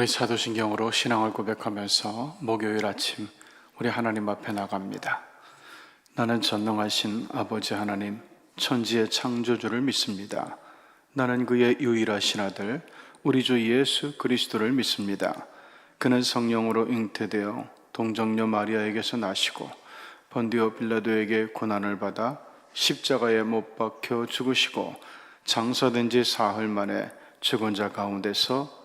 우리 사도신경으로 신앙을 고백하면서 목요일 아침 우리 하나님 앞에 나갑니다. 나는 전능하신 아버지 하나님, 천지의 창조주를 믿습니다. 나는 그의 유일하신 아들, 우리 주 예수 그리스도를 믿습니다. 그는 성령으로 잉태되어 동정녀 마리아에게서 나시고 번디오 빌라도에게 고난을 받아 십자가에 못 박혀 죽으시고 장사된 지 사흘 만에 죽은 자 가운데서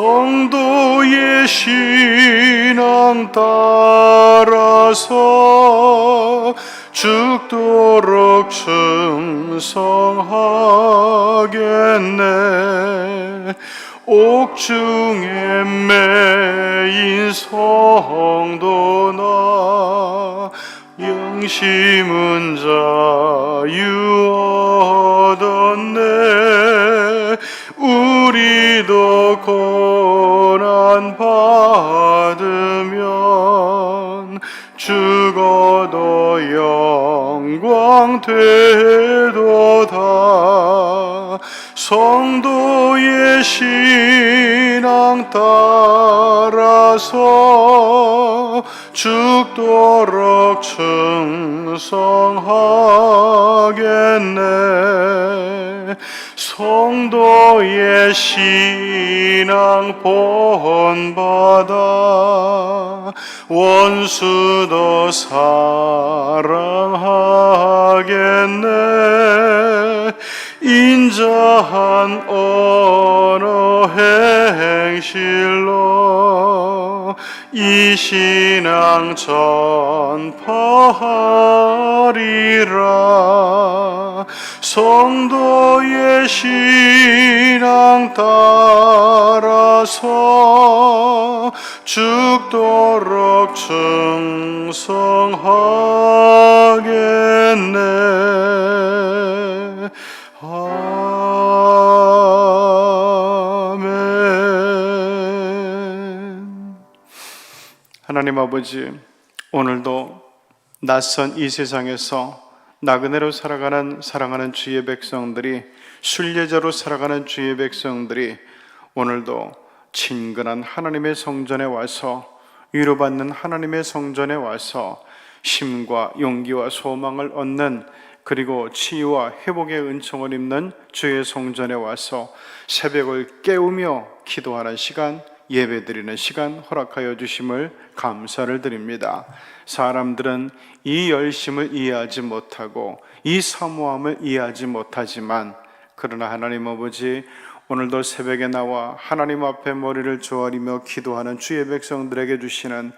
성도의 신앙 따라서 죽도록 충성하겠네. 옥중에 매인 성도나 영심은 자유 얻었네 우리도 고난 받으면 죽어도 영광 되도다. 성도의 신앙 따라서 죽도록 충성하겠네 성도의 신앙 본받아 원수도 사랑하겠네. 인자한 언어 행실로 이 신앙 전파하리라 성도의 신앙 따라서 죽도록 충성하겠네 아멘. 하나님 아버지, 오늘도 낯선 이 세상에서 나그네로 살아가는 사랑하는 주의 백성들이 순례자로 살아가는 주의 백성들이 오늘도 친근한 하나님의 성전에 와서 위로받는 하나님의 성전에 와서 힘과 용기와 소망을 얻는 그리고 치유와 회복의 은총을 입는 주의 성전에 와서 새벽을 깨우며 기도하는 시간, 예배드리는 시간 허락하여 주심을 감사를 드립니다. 사람들은 이 열심을 이해하지 못하고 이 사모함을 이해하지 못하지만 그러나 하나님 아버지 오늘도 새벽에 나와 하나님 앞에 머리를 조아리며 기도하는 주의 백성들에게 주시는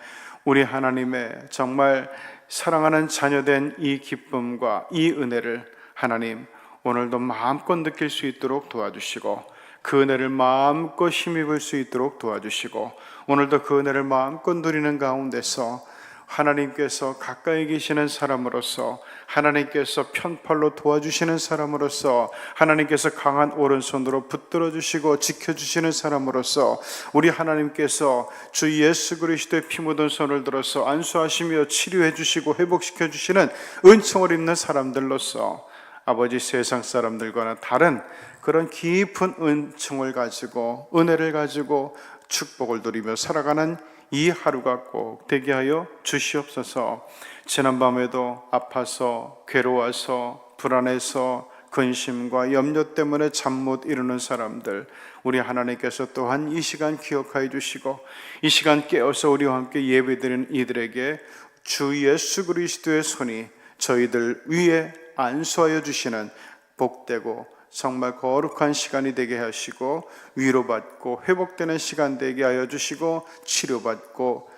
우리 하나님의 정말 사랑하는 자녀된 이 기쁨과 이 은혜를 하나님 오늘도 마음껏 느낄 수 있도록 도와주시고 그 은혜를 마음껏 힘입을 수 있도록 도와주시고 오늘도 그 은혜를 마음껏 누리는 가운데서 하나님께서 가까이 계시는 사람으로서 하나님께서 편팔로 도와주시는 사람으로서 하나님께서 강한 오른손으로 붙들어 주시고 지켜 주시는 사람으로서 우리 하나님께서 주 예수 그리스도의 피 묻은 손을 들어서 안수하시며 치료해 주시고 회복시켜 주시는 은총을 입는 사람들로서 아버지 세상 사람들과는 다른 그런 깊은 은총을 가지고 은혜를 가지고 축복을 누리며 살아가는 이 하루가 꼭 되게 하여 주시옵소서. 지난밤에도 아파서 괴로워서 불안해서 근심과 염려 때문에 잠 못 이루는 사람들 우리 하나님께서 또한 이 시간 기억하여 주시고 이 시간 깨어서 우리와 함께 예배드리는 이들에게 주 예수 그리스도의 손이 저희들 위에 안수하여 주시는 복되고 정말 거룩한 시간이 되게 하시고 위로받고 회복되는 시간 되게 하여 주시고 치료받고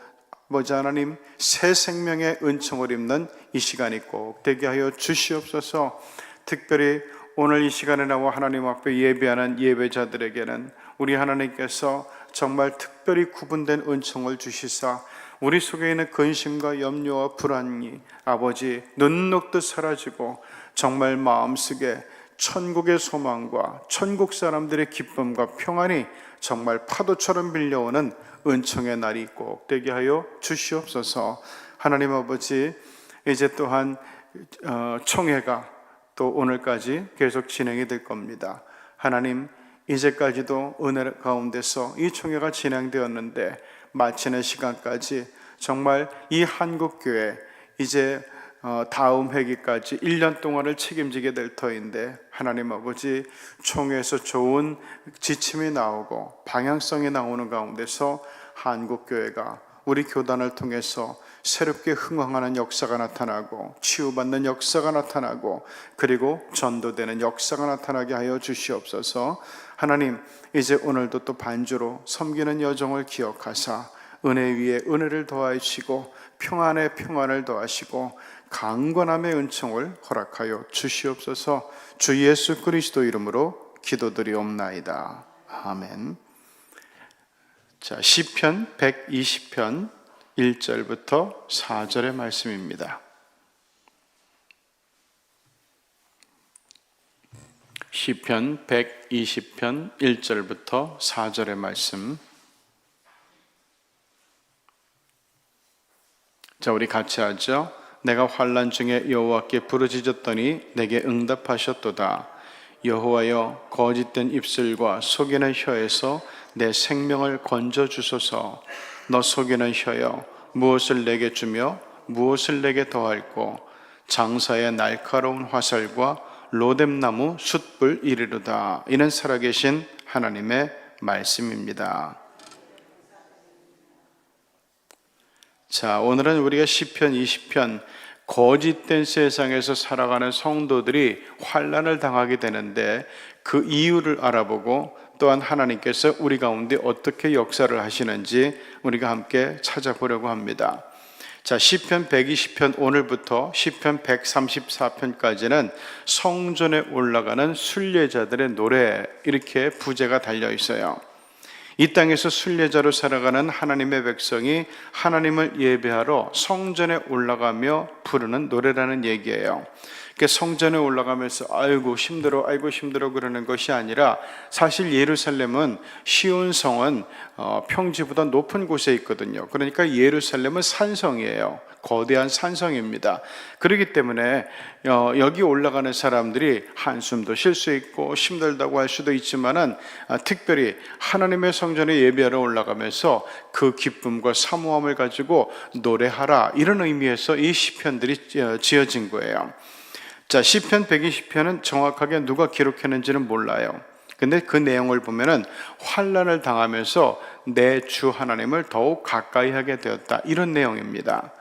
아버지 하나님 새 생명의 은총을 입는 이 시간이 꼭 되게 하여 주시옵소서. 특별히 오늘 이 시간에 나와 하나님 앞에 예배하는 예배자들에게는 우리 하나님께서 정말 특별히 구분된 은총을 주시사 우리 속에 있는 근심과 염려와 불안이 아버지 눈 녹듯 사라지고 정말 마음속에 천국의 소망과 천국 사람들의 기쁨과 평안이 정말 파도처럼 밀려오는 은총의 날이 꼭 되게 하여 주시옵소서. 하나님 아버지 이제 또한 어, 총회가 또 오늘까지 계속 진행이 될 겁니다. 하나님 이제까지도 은혜 가운데서 이 총회가 진행되었는데 마치는 시간까지 정말 이 한국 교회 이제 어, 다음 회기까지 1년 동안을 책임지게 될 터인데 하나님 아버지 총회에서 좋은 지침이 나오고 방향성이 나오는 가운데서 한국 교회가 우리 교단을 통해서 새롭게 흥황하는 역사가 나타나고 치유받는 역사가 나타나고 그리고 전도되는 역사가 나타나게 하여 주시옵소서. 하나님 이제 오늘도 또 반주로 섬기는 여정을 기억하사 은혜 위에 은혜를 더하시고 평안에 평안을 더하시고 강건함의 은총을 허락하여 주시옵소서. 주 예수 그리스도 이름으로 기도드리옵나이다. 아멘. 자, 시편 120편 1절부터 4절의 말씀입니다. 시편 120편 1절부터 4절의 말씀. 자, 우리 같이 하죠. 내가 환란 중에 여호와께 부르짖었더니 내게 응답하셨도다. 여호와여 거짓된 입술과 속이는 혀에서 내 생명을 건져 주소서. 너 속이는 혀여 무엇을 내게 주며 무엇을 내게 더할고 장사의 날카로운 화살과 로뎀나무 숯불 이르르다. 이는 살아계신 하나님의 말씀입니다. 자, 오늘은 우리가 시편 20편 거짓된 세상에서 살아가는 성도들이 환란을 당하게 되는데 그 이유를 알아보고 또한 하나님께서 우리 가운데 어떻게 역사를 하시는지 우리가 함께 찾아보려고 합니다. 자, 시편 120편 오늘부터 시편 134편까지는 성전에 올라가는 순례자들의 노래 이렇게 부제가 달려 있어요. 이 땅에서 순례자로 살아가는 하나님의 백성이 하나님을 예배하러 성전에 올라가며 부르는 노래라는 얘기예요. 그 성전에 올라가면서 아이고 힘들어 아이고 힘들어 그러는 것이 아니라 사실 예루살렘은 시온 성은 어, 평지보다 높은 곳에 있거든요. 그러니까 예루살렘은 산성이에요. 거대한 산성입니다. 그렇기 때문에 어, 여기 올라가는 사람들이 한숨도 쉴 수 있고 힘들다고 할 수도 있지만은 아, 특별히 하나님의 성전에 예배하러 올라가면서 그 기쁨과 사모함을 가지고 노래하라 이런 의미에서 이 시편들이 어, 지어진 거예요. 자, 시편 120편은 정확하게 누가 기록했는지는 몰라요. 근데 그 내용을 보면은 환란을 당하면서 내 주 하나님을 더욱 가까이 하게 되었다. 이런 내용입니다.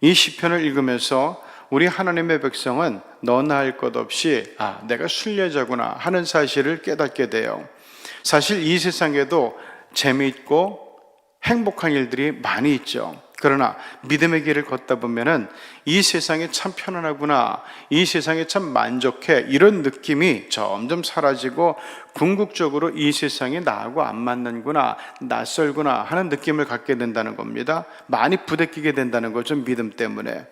이 시편을 읽으면서 우리 하나님의 백성은 너나 할 것 없이 아, 내가 순례자구나 하는 사실을 깨닫게 돼요. 사실 이 세상에도 재미있고 행복한 일들이 많이 있죠. 그러나 믿음의 길을 걷다 보면은 이 세상이 참 편안하구나, 이 세상에 참 만족해 이런 느낌이 점점 사라지고 궁극적으로 이 세상이 나하고 안 맞는구나, 낯설구나 하는 느낌을 갖게 된다는 겁니다. 많이 부대끼게 된다는 거죠 믿음 때문에.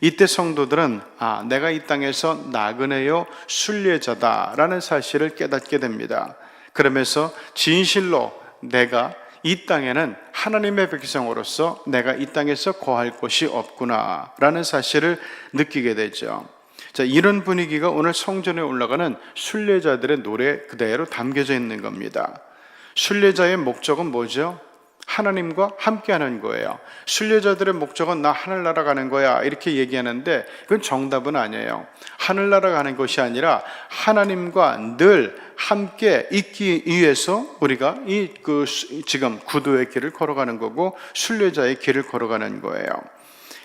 이때 성도들은 아 내가 이 땅에서 나그네요 순례자다라는 사실을 깨닫게 됩니다. 그러면서 진실로 내가 이 땅에는 하나님의 백성으로서 내가 이 땅에서 거할 곳이 없구나라는 사실을 느끼게 되죠. 자, 이런 분위기가 오늘 성전에 올라가는 순례자들의 노래 그대로 담겨져 있는 겁니다. 순례자의 목적은 뭐죠? 하나님과 함께하는 거예요. 순례자들의 목적은 나 하늘나라 가는 거야 이렇게 얘기하는데 그건 정답은 아니에요. 하늘나라 가는 것이 아니라 하나님과 늘 함께 있기 위해서 우리가 이 그 지금 구도의 길을 걸어가는 거고 순례자의 길을 걸어가는 거예요.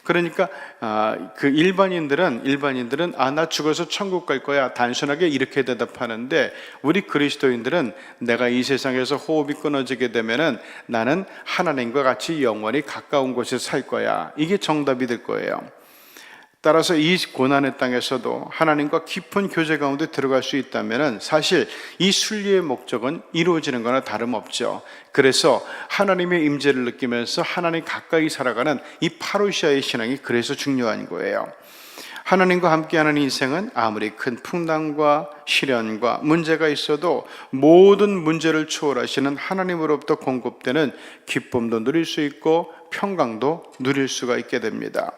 그러니까 아, 그 일반인들은 일반인들은 아 나 죽어서 천국 갈 거야 단순하게 이렇게 대답하는데 우리 그리스도인들은 내가 이 세상에서 호흡이 끊어지게 되면은 나는 하나님과 같이 영원히 가까운 곳에 살 거야 이게 정답이 될 거예요. 따라서 이 고난의 땅에서도 하나님과 깊은 교제 가운데 들어갈 수 있다면 사실 이 순리의 목적은 이루어지는 거나 다름없죠. 그래서 하나님의 임재를 느끼면서 하나님 가까이 살아가는 이 파루시아의 신앙이 그래서 중요한 거예요. 하나님과 함께하는 인생은 아무리 큰 풍랑과 시련과 문제가 있어도 모든 문제를 초월하시는 하나님으로부터 공급되는 기쁨도 누릴 수 있고 평강도 누릴 수가 있게 됩니다.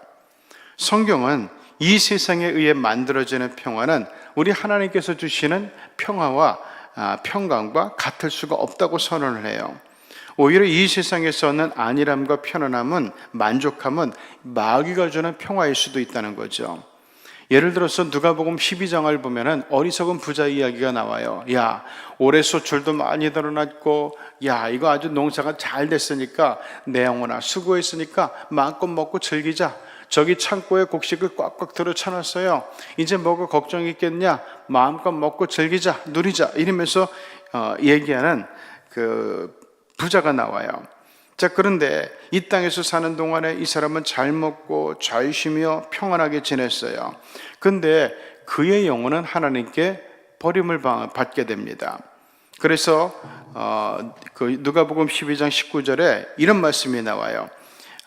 성경은 이 세상에 의해 만들어지는 평화는 우리 하나님께서 주시는 평화와 아, 평강과 같을 수가 없다고 선언을 해요. 오히려 이 세상에서는 안일함과 편안함은 만족함은 마귀가 주는 평화일 수도 있다는 거죠. 예를 들어서 누가복음 12장을 보면은 어리석은 부자 이야기가 나와요. 야, 올해 소출도 많이 늘어났고 야, 이거 아주 농사가 잘 됐으니까 내 영혼아 수고했으니까 마음껏 먹고 즐기자. 저기 창고에 곡식을 꽉꽉 들어 쳐놨어요. 이제 뭐가 걱정이 있겠냐? 마음껏 먹고 즐기자, 누리자 이러면서 어, 얘기하는 그 부자가 나와요. 자, 그런데 이 땅에서 사는 동안에 이 사람은 잘 먹고 잘 쉬며 평안하게 지냈어요. 근데 그의 영혼은 하나님께 버림을 받게 됩니다. 그래서 어, 그 누가복음 12장 19절에 이런 말씀이 나와요.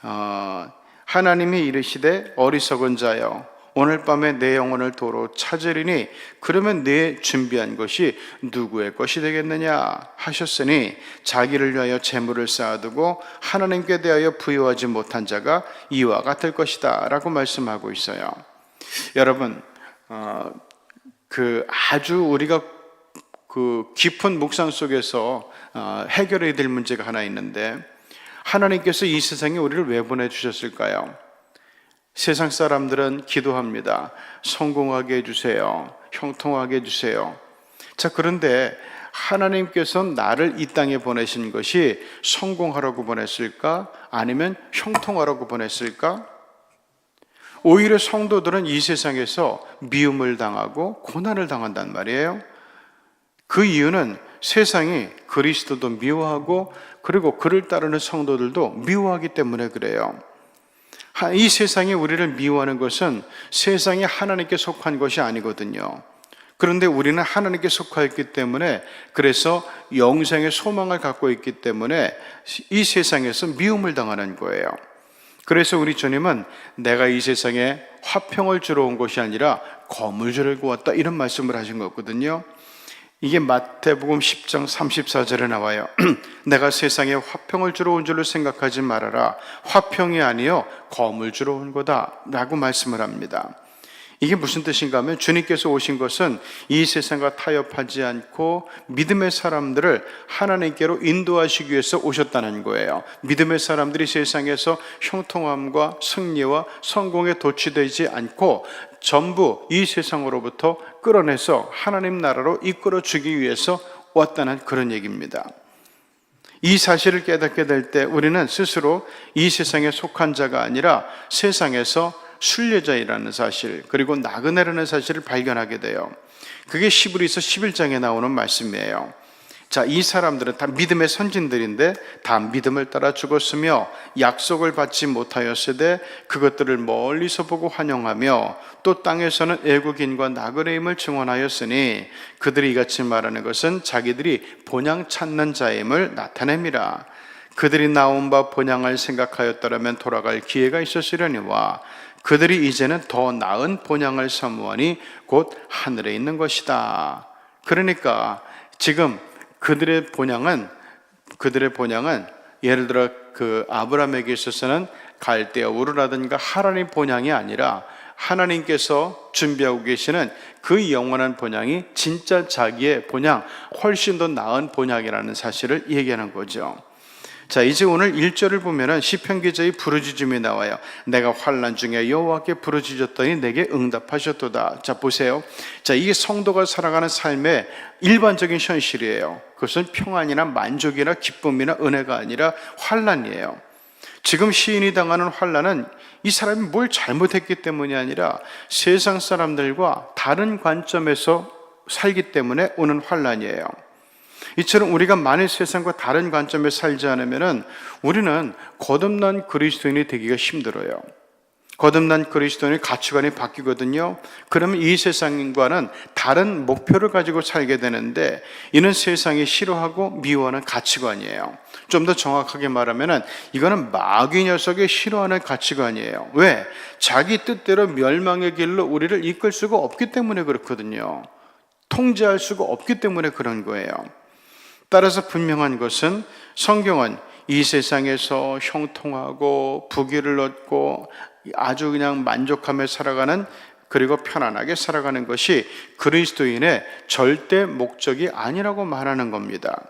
어, 하나님이 이르시되 어리석은 자여 오늘 밤에 내 영혼을 도로 찾으리니 그러면 내 준비한 것이 누구의 것이 되겠느냐 하셨으니 자기를 위하여 재물을 쌓아두고 하나님께 대하여 부여하지 못한 자가 이와 같을 것이다라고 말씀하고 있어요. 여러분 어, 그 아주 우리가 그 깊은 묵상 속에서 어, 해결해야 될 문제가 하나 있는데 하나님께서 이 세상에 우리를 왜 보내주셨을까요? 세상 사람들은 기도합니다. 성공하게 해주세요. 형통하게 해주세요. 자, 그런데 하나님께서 나를 이 땅에 보내신 것이 성공하라고 보냈을까? 아니면 형통하라고 보냈을까? 오히려 성도들은 이 세상에서 미움을 당하고 고난을 당한단 말이에요. 그 이유는 세상이 그리스도도 미워하고 그리고 그를 따르는 성도들도 미워하기 때문에 그래요. 이 세상이 우리를 미워하는 것은 세상이 하나님께 속한 것이 아니거든요. 그런데 우리는 하나님께 속하였기 때문에 그래서 영생의 소망을 갖고 있기 때문에 이 세상에서 미움을 당하는 거예요. 그래서 우리 주님은 내가 이 세상에 화평을 주러 온 것이 아니라 주려고 왔다 이런 말씀을 하신 거거든요. 이게 마태복음 10장 34절에 나와요. 내가 세상에 화평을 주러 온 줄로 생각하지 말아라. 화평이 아니요 검을 주러 온 거다라고 말씀을 합니다. 이게 무슨 뜻인가 하면 주님께서 오신 것은 이 세상과 타협하지 않고 믿음의 사람들을 하나님께로 인도하시기 위해서 오셨다는 거예요. 믿음의 사람들이 세상에서 형통함과 승리와 성공에 도취되지 않고 전부 이 세상으로부터 끌어내서 하나님 나라로 이끌어 주기 위해서 왔다는 그런 얘기입니다. 이 사실을 깨닫게 될 때 우리는 스스로 이 세상에 속한 자가 아니라 세상에서 순례자이라는 사실 그리고 나그네라는 사실을 발견하게 돼요. 그게 시브리서 11장에 나오는 말씀이에요. 자, 이 사람들은 다 믿음의 선진들인데 다 믿음을 따라 죽었으며 약속을 받지 못하였으되 그것들을 멀리서 보고 환영하며 또 땅에서는 애국인과 나그네임을 증언하였으니 그들이 이같이 말하는 것은 자기들이 본향 찾는 자임을 나타냅니다. 그들이 나온 바 본향을 생각하였더라면 돌아갈 기회가 있었으려니와 그들이 이제는 더 나은 본향을 사모하니 곧 하늘에 있는 것이다. 그러니까 지금 그들의 본향은 그들의 본향은 예를 들어 그 아브라함에게 있어서는 갈대아 우르라든가 하나님 본향이 아니라 하나님께서 준비하고 계시는 그 영원한 본향이 진짜 자기의 본향, 훨씬 더 나은 본향이라는 사실을 얘기하는 거죠. 자, 이제 오늘 1절을 보면은 시편 기자의 부르짖음이 나와요. 내가 환난 중에 여호와께 부르짖었더니 내게 응답하셨도다. 자, 보세요. 자, 이게 성도가 살아가는 삶의 일반적인 현실이에요. 그것은 평안이나 만족이나 기쁨이나 은혜가 아니라 환난이에요. 지금 시인이 당하는 환란은 이 사람이 뭘 잘못했기 때문이 아니라 세상 사람들과 다른 관점에서 살기 때문에 오는 환란이에요. 이처럼 우리가 만일 세상과 다른 관점에 살지 않으면은 우리는 거듭난 그리스도인이 되기가 힘들어요. 거듭난 그리스도인의 가치관이 바뀌거든요. 그러면 이 세상과는 다른 목표를 가지고 살게 되는데 이는 세상이 싫어하고 미워하는 가치관이에요. 좀 더 정확하게 말하면은 이거는 마귀 녀석의 싫어하는 가치관이에요. 왜? 자기 뜻대로 멸망의 길로 우리를 이끌 수가 없기 때문에 그렇거든요. 통제할 수가 없기 때문에 그런 거예요. 따라서 분명한 것은 성경은 이 세상에서 형통하고 부귀를 얻고 아주 그냥 만족하며 살아가는 그리고 편안하게 살아가는 것이 그리스도인의 절대 목적이 아니라고 말하는 겁니다.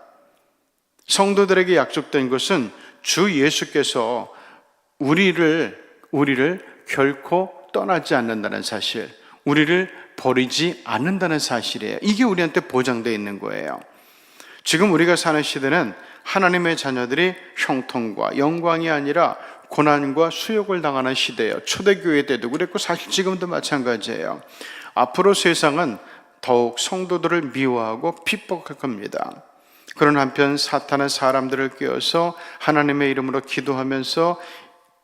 성도들에게 약속된 것은 주 예수께서 우리를 우리를 결코 떠나지 않는다는 사실, 우리를 버리지 않는다는 사실이에요. 이게 우리한테 보장되어 있는 거예요. 지금 우리가 사는 시대는 하나님의 자녀들이 형통과 영광이 아니라 고난과 수욕을 당하는 시대예요. 초대교회 때도 그랬고 사실 지금도 마찬가지예요. 앞으로 세상은 더욱 성도들을 미워하고 핍박할 겁니다. 그런 한편 사탄은 사람들을 깨어서 하나님의 이름으로 기도하면서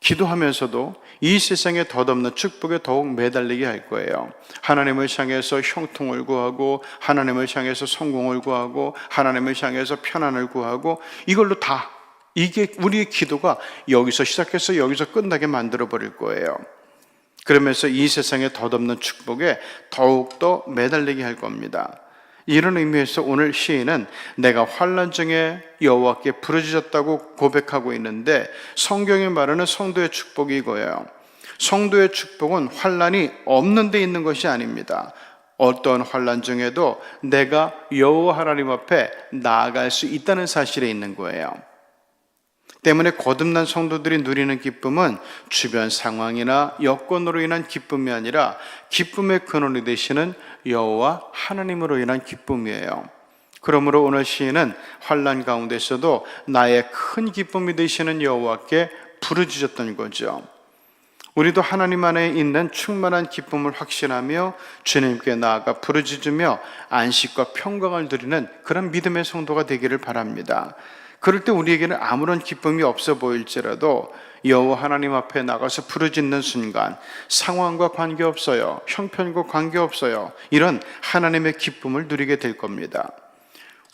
기도하면서도 이 세상에 덧없는 축복에 더욱 매달리게 할 거예요. 하나님을 향해서 형통을 구하고, 하나님을 향해서 성공을 구하고, 하나님을 향해서 편안을 구하고, 이걸로 다, 이게 우리의 기도가 여기서 시작해서 여기서 끝나게 만들어 버릴 거예요. 그러면서 이 세상에 덧없는 축복에 더욱더 매달리게 할 겁니다. 이런 의미에서 오늘 시인은 내가 환란 중에 여호와께 부르짖었다고 고백하고 있는데 성경이 말하는 성도의 축복이 이거예요. 성도의 축복은 환란이 없는 데 있는 것이 아닙니다. 어떤 환란 중에도 내가 여호와 하나님 앞에 나아갈 수 있다는 사실에 있는 거예요. 때문에 거듭난 성도들이 누리는 기쁨은 주변 상황이나 여건으로 인한 기쁨이 아니라 기쁨의 근원이 되시는 여호와 하나님으로 인한 기쁨이에요. 그러므로 오늘 시인은 환란 가운데서도 나의 큰 기쁨이 되시는 여호와께 부르짖었던 거죠. 우리도 하나님 안에 있는 충만한 기쁨을 확신하며 주님께 나아가 부르짖으며 안식과 평강을 누리는 그런 믿음의 성도가 되기를 바랍니다. 그럴 때 우리에게는 아무런 기쁨이 없어 보일지라도 여호와 하나님 앞에 나가서 부르짖는 순간 상황과 관계없어요. 형편과 관계없어요. 이런 하나님의 기쁨을 누리게 될 겁니다.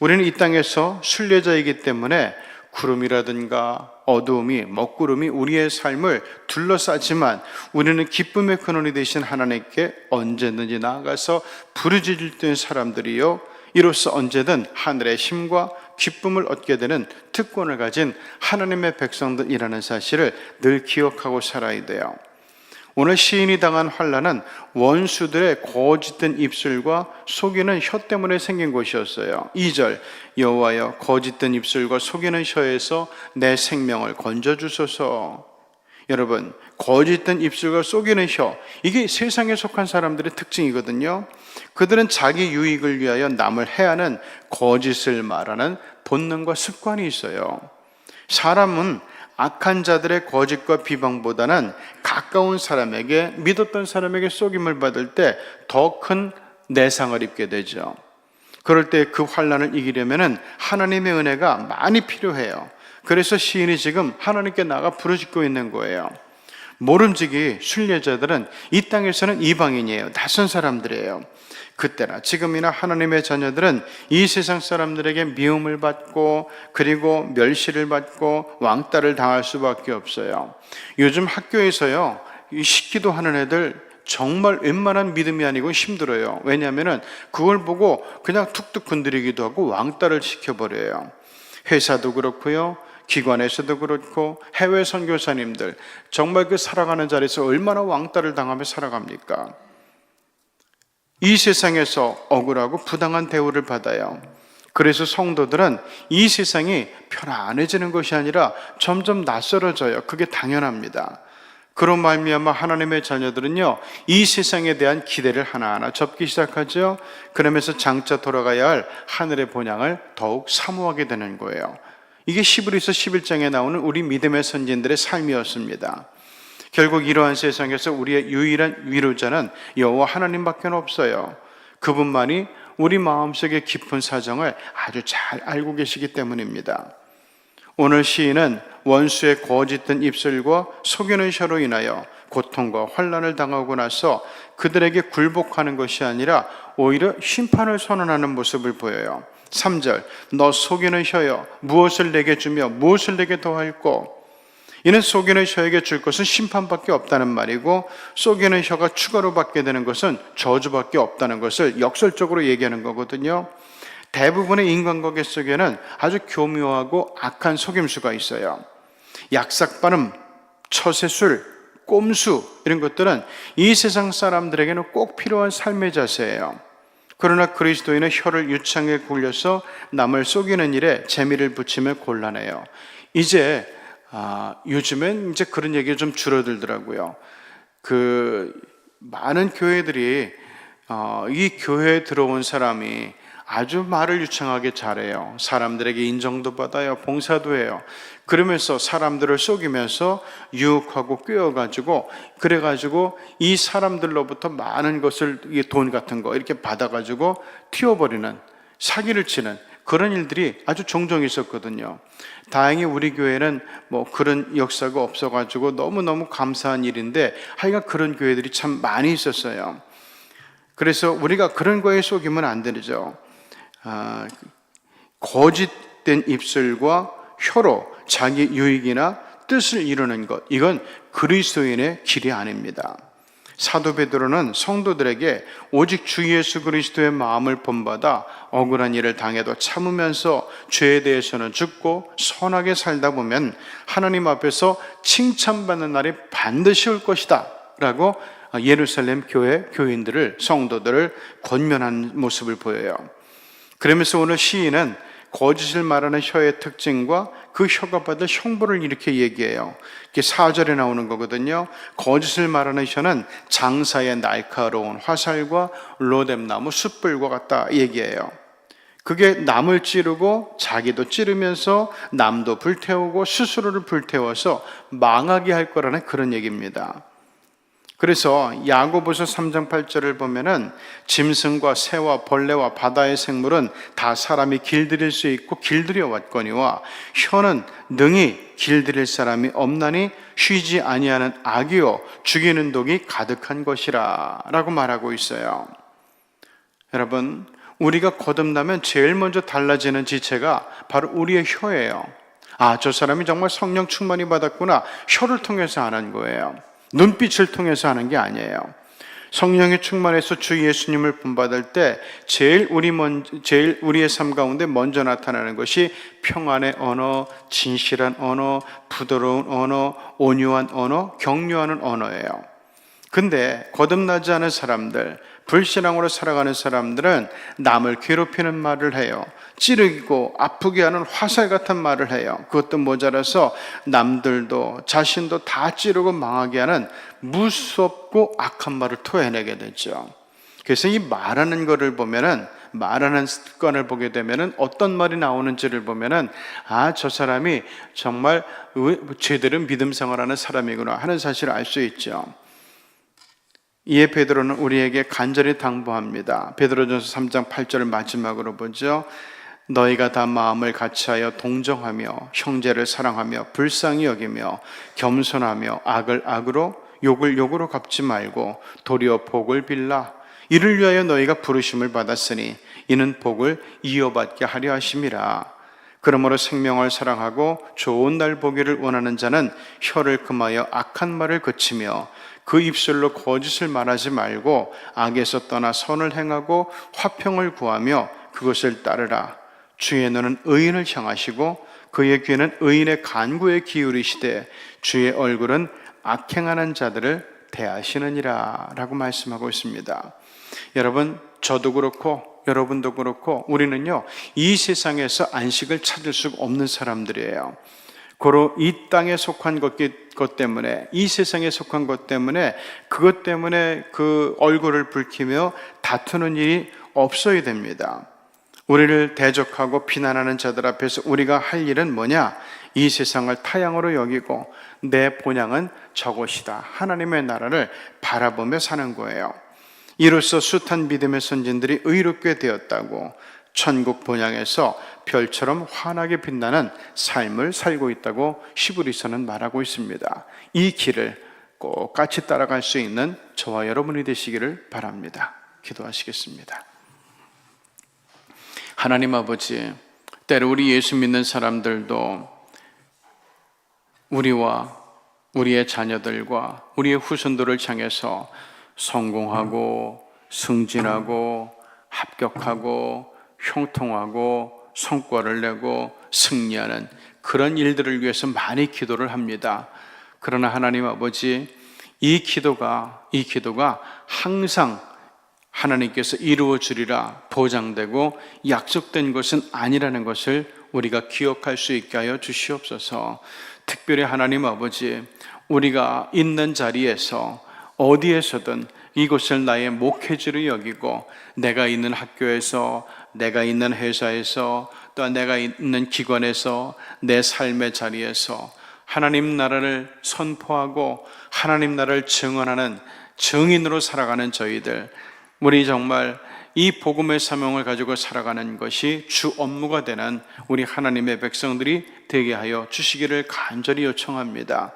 우리는 이 땅에서 순례자이기 때문에 구름이라든가 어두움이 먹구름이 우리의 삶을 둘러싸지만 우리는 기쁨의 근원이 되신 하나님께 언제든지 나아가서 부르짖을 사람들이요 이로써 언제든 하늘의 힘과 기쁨을 얻게 되는 특권을 가진 하나님의 백성들이라는 사실을 늘 기억하고 살아야 돼요. 오늘 시인이 당한 환란은 원수들의 거짓된 입술과 속이는 혀 때문에 생긴 것이었어요. 2절 여호와여 거짓된 입술과 속이는 혀에서 내 생명을 건져 주소서. 여러분 거짓된 입술과 속이는 혀 이게 세상에 속한 사람들의 특징이거든요. 그들은 자기 유익을 위하여 남을 해하는 거짓을 말하는 본능과 습관이 있어요. 사람은 악한 자들의 거짓과 비방보다는 가까운 사람에게 믿었던 사람에게 속임을 받을 때 더 큰 내상을 입게 되죠. 그럴 때 그 환란을 이기려면은 하나님의 은혜가 많이 필요해요. 그래서 시인이 지금 하나님께 나가 부르짖고 있는 거예요. 모름지기 순례자들은 이 땅에서는 이방인이에요. 낯선 사람들이에요. 그때나 지금이나 하나님의 자녀들은 이 세상 사람들에게 미움을 받고 그리고 멸시를 받고 왕따를 당할 수밖에 없어요. 요즘 학교에서요, 식기도 하는 애들 정말 웬만한 믿음이 아니고 힘들어요. 왜냐하면 그걸 보고 그냥 툭툭 건드리기도 하고 왕따를 시켜버려요. 회사도 그렇고요. 기관에서도 그렇고 해외 선교사님들 정말 그 살아가는 자리에서 얼마나 왕따를 당하며 살아갑니까? 이 세상에서 억울하고 부당한 대우를 받아요. 그래서 성도들은 이 세상이 편안해지는 것이 아니라 점점 낯설어져요. 그게 당연합니다. 그런 말미암아 하나님의 자녀들은요 이 세상에 대한 기대를 하나하나 접기 시작하죠. 그러면서 장차 돌아가야 할 하늘의 본향을 더욱 사모하게 되는 거예요. 이게 시브리서 11장에 나오는 우리 믿음의 선진들의 삶이었습니다. 결국 이러한 세상에서 우리의 유일한 위로자는 여호와 하나님밖에 없어요. 그분만이 우리 마음속의 깊은 사정을 아주 잘 알고 계시기 때문입니다. 오늘 시인은 원수의 거짓된 입술과 속이는 혀로 인하여 고통과 환란을 당하고 나서 그들에게 굴복하는 것이 아니라 오히려 심판을 선언하는 모습을 보여요. 3절 너 속이는 혀여 무엇을 내게 주며 무엇을 내게 더할꼬 이는 속이는 혀에게 줄 것은 심판밖에 없다는 말이고 속이는 혀가 추가로 받게 되는 것은 저주밖에 없다는 것을 역설적으로 얘기하는 거거든요. 대부분의 인간관계 속에는 아주 교묘하고 악한 속임수가 있어요. 약삭발음, 처세술, 꼼수 이런 것들은 이 세상 사람들에게는 꼭 필요한 삶의 자세예요. 그러나 그리스도인은 혀를 유창에 굴려서 남을 속이는 일에 재미를 붙이면 곤란해요. 이제 아, 요즘엔 이제 그런 얘기가 좀 줄어들더라고요. 그 많은 교회들이 어, 이 교회에 들어온 사람이 아주 말을 유창하게 잘해요. 사람들에게 인정도 받아요. 봉사도 해요. 그러면서 사람들을 속이면서 유혹하고 꿰어가지고 그래가지고 이 사람들로부터 많은 것을 이돈 같은 거 이렇게 받아가지고 튀어버리는 사기를 치는 그런 일들이 아주 종종 있었거든요. 다행히 우리 교회는 뭐 그런 역사가 없어가지고 너무너무 감사한 일인데 하여간 그런 교회들이 참 많이 있었어요. 그래서 우리가 그런 거에 속이면 안 되죠. 아, 거짓된 입술과 혀로 자기 유익이나 뜻을 이루는 것, 이건 그리스도인의 길이 아닙니다. 사도 베드로는 성도들에게 오직 주 예수 그리스도의 마음을 본받아 억울한 일을 당해도 참으면서 죄에 대해서는 죽고 선하게 살다 보면 하나님 앞에서 칭찬받는 날이 반드시 올 것이다. 라고 예루살렘 교회 교인들을 성도들을 권면한 모습을 보여요. 그러면서 오늘 시인은 거짓을 말하는 혀의 특징과 그 혀가 받을 형벌을 이렇게 얘기해요. 이게 사절에 나오는 거거든요. 거짓을 말하는 혀는 장사의 날카로운 화살과 로뎀나무 숯불과 같다 얘기해요. 그게 남을 찌르고 자기도 찌르면서 남도 불태우고 스스로를 불태워서 망하게 할 거라는 그런 얘기입니다. 그래서 야고보서 3장 8절을 보면은 짐승과 새와 벌레와 바다의 생물은 다 사람이 길들일 수 있고 길들여 왔거니와 혀는 능히 길들일 사람이 없나니 쉬지 아니하는 악이요 죽이는 독이 가득한 것이라라고 말하고 있어요. 여러분, 우리가 거듭나면 제일 먼저 달라지는 지체가 바로 우리의 혀예요. 아, 저 사람이 정말 성령 충만이 받았구나. 혀를 통해서 안한 거예요. 눈빛을 통해서 하는 게 아니에요. 성령의 충만해서 주 예수님을 본받을 때 제일 우리 먼 제일 우리의 삶 가운데 먼저 나타나는 것이 평안의 언어, 진실한 언어, 부드러운 언어, 온유한 언어, 격려하는 언어예요. 근데 거듭나지 않은 사람들, 불신앙으로 살아가는 사람들은 남을 괴롭히는 말을 해요. 찌르고 아프게 하는 화살 같은 말을 해요. 그것도 모자라서 남들도 자신도 다 찌르고 망하게 하는 무섭고 악한 말을 토해내게 되죠. 그래서 이 말하는 거를 보면은 말하는 습관을 보게 되면은 어떤 말이 나오는지를 보면은 아 저 사람이 정말 제대로 믿음 생활하는 사람이구나 하는 사실을 알 수 있죠. 이에 베드로는 우리에게 간절히 당부합니다. 베드로전서 3장 8절을 마지막으로 보죠. 너희가 다 마음을 같이하여 동정하며 형제를 사랑하며 불쌍히 여기며 겸손하며 악을 악으로 욕을 욕으로 갚지 말고 도리어 복을 빌라 이를 위하여 너희가 부르심을 받았으니 이는 복을 이어받게 하려 하심이라 그러므로 생명을 사랑하고 좋은 날 보기를 원하는 자는 혀를 금하여 악한 말을 그치며 그 입술로 거짓을 말하지 말고 악에서 떠나 선을 행하고 화평을 구하며 그것을 따르라. 주의 눈은 의인을 향하시고 그의 귀는 의인의 간구에 기울이시되 주의 얼굴은 악행하는 자들을 대하시느니라 라고 말씀하고 있습니다. 여러분 저도 그렇고 여러분도 그렇고 우리는요 이 세상에서 안식을 찾을 수가 없는 사람들이에요. 고로 이 땅에 속한 것, 것 때문에 이 세상에 속한 것 때문에 그것 때문에 그 얼굴을 붉히며 다투는 일이 없어야 됩니다. 우리를 대적하고 비난하는 자들 앞에서 우리가 할 일은 뭐냐? 이 세상을 타양으로 여기고 내 본향은 저것이다. 하나님의 나라를 바라보며 사는 거예요. 이로써 숱한 믿음의 선진들이 의롭게 되었다고 천국 본향에서 별처럼 환하게 빛나는 삶을 살고 있다고 시브리서는 말하고 있습니다. 이 길을 꼭 같이 따라갈 수 있는 저와 여러분이 되시기를 바랍니다. 기도하시겠습니다. 하나님 아버지, 때로 우리 예수 믿는 사람들도 우리와 우리의 자녀들과 우리의 후손들을 향해서 성공하고 승진하고 합격하고 형통하고 성과를 내고 승리하는 그런 일들을 위해서 많이 기도를 합니다. 그러나 하나님 아버지, 이 기도가, 이 기도가 항상 하나님께서 이루어 주리라 보장되고 약속된 것은 아니라는 것을 우리가 기억할 수 있게 하여 주시옵소서. 특별히 하나님 아버지, 우리가 있는 자리에서 어디에서든 이곳을 나의 목회지로 여기고 내가 있는 학교에서 내가 있는 회사에서 또 내가 있는 기관에서 내 삶의 자리에서 하나님 나라를 선포하고 하나님 나라를 증언하는 증인으로 살아가는 저희들 우리 정말 이 복음의 사명을 가지고 살아가는 것이 주 업무가 되는 우리 하나님의 백성들이 되게 하여 주시기를 간절히 요청합니다.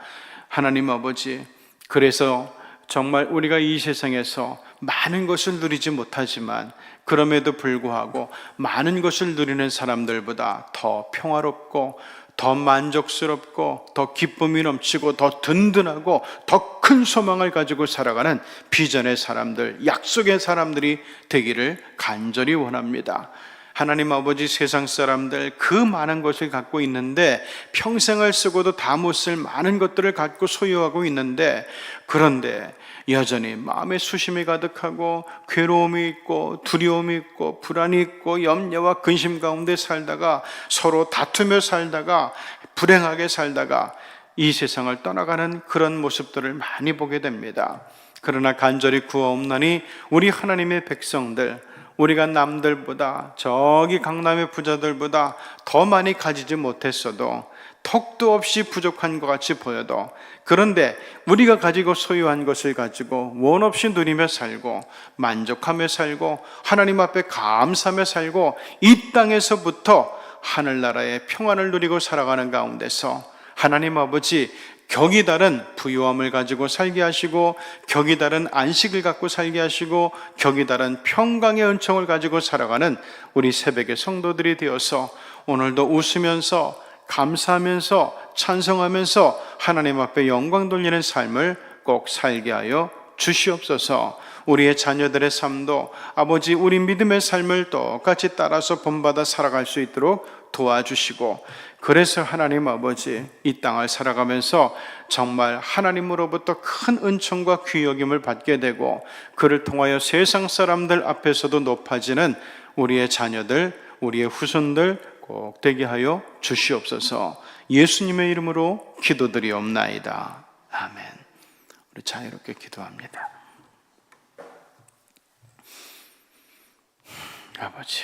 하나님 아버지, 그래서 정말 우리가 이 세상에서 많은 것을 누리지 못하지만 그럼에도 불구하고 많은 것을 누리는 사람들보다 더 평화롭고 더 만족스럽고 더 기쁨이 넘치고 더 든든하고 더 큰 소망을 가지고 살아가는 비전의 사람들, 약속의 사람들이 되기를 간절히 원합니다. 하나님 아버지 세상 사람들 그 많은 것을 갖고 있는데 평생을 쓰고도 다 못 쓸 많은 것들을 갖고 소유하고 있는데 그런데 여전히 마음에 수심이 가득하고 괴로움이 있고 두려움이 있고 불안이 있고 염려와 근심 가운데 살다가 서로 다투며 살다가 불행하게 살다가 이 세상을 떠나가는 그런 모습들을 많이 보게 됩니다. 그러나 간절히 구하옵나니 우리 하나님의 백성들 우리가 남들보다 저기 강남의 부자들보다 더 많이 가지지 못했어도 턱도 없이 부족한 것 같이 보여도 그런데 우리가 가지고 소유한 것을 가지고 원 없이 누리며 살고 만족하며 살고 하나님 앞에 감사하며 살고 이 땅에서부터 하늘나라의 평안을 누리고 살아가는 가운데서 하나님 아버지 격이 다른 부유함을 가지고 살게 하시고 격이 다른 안식을 갖고 살게 하시고 격이 다른 평강의 은총을 가지고 살아가는 우리 새벽의 성도들이 되어서 오늘도 웃으면서 감사하면서 찬성하면서 하나님 앞에 영광 돌리는 삶을 꼭 살게 하여 주시옵소서. 우리의 자녀들의 삶도 아버지 우리 믿음의 삶을 똑같이 따라서 본받아 살아갈 수 있도록 도와주시고 그래서 하나님 아버지 이 땅을 살아가면서 정말 하나님으로부터 큰 은총과 귀여김을 받게 되고 그를 통하여 세상 사람들 앞에서도 높아지는 우리의 자녀들, 우리의 후손들 꼭 되게 하여 주시옵소서. 예수님의 이름으로 기도드리옵나이다. 아멘. 우리 자유롭게 기도합니다. 아버지.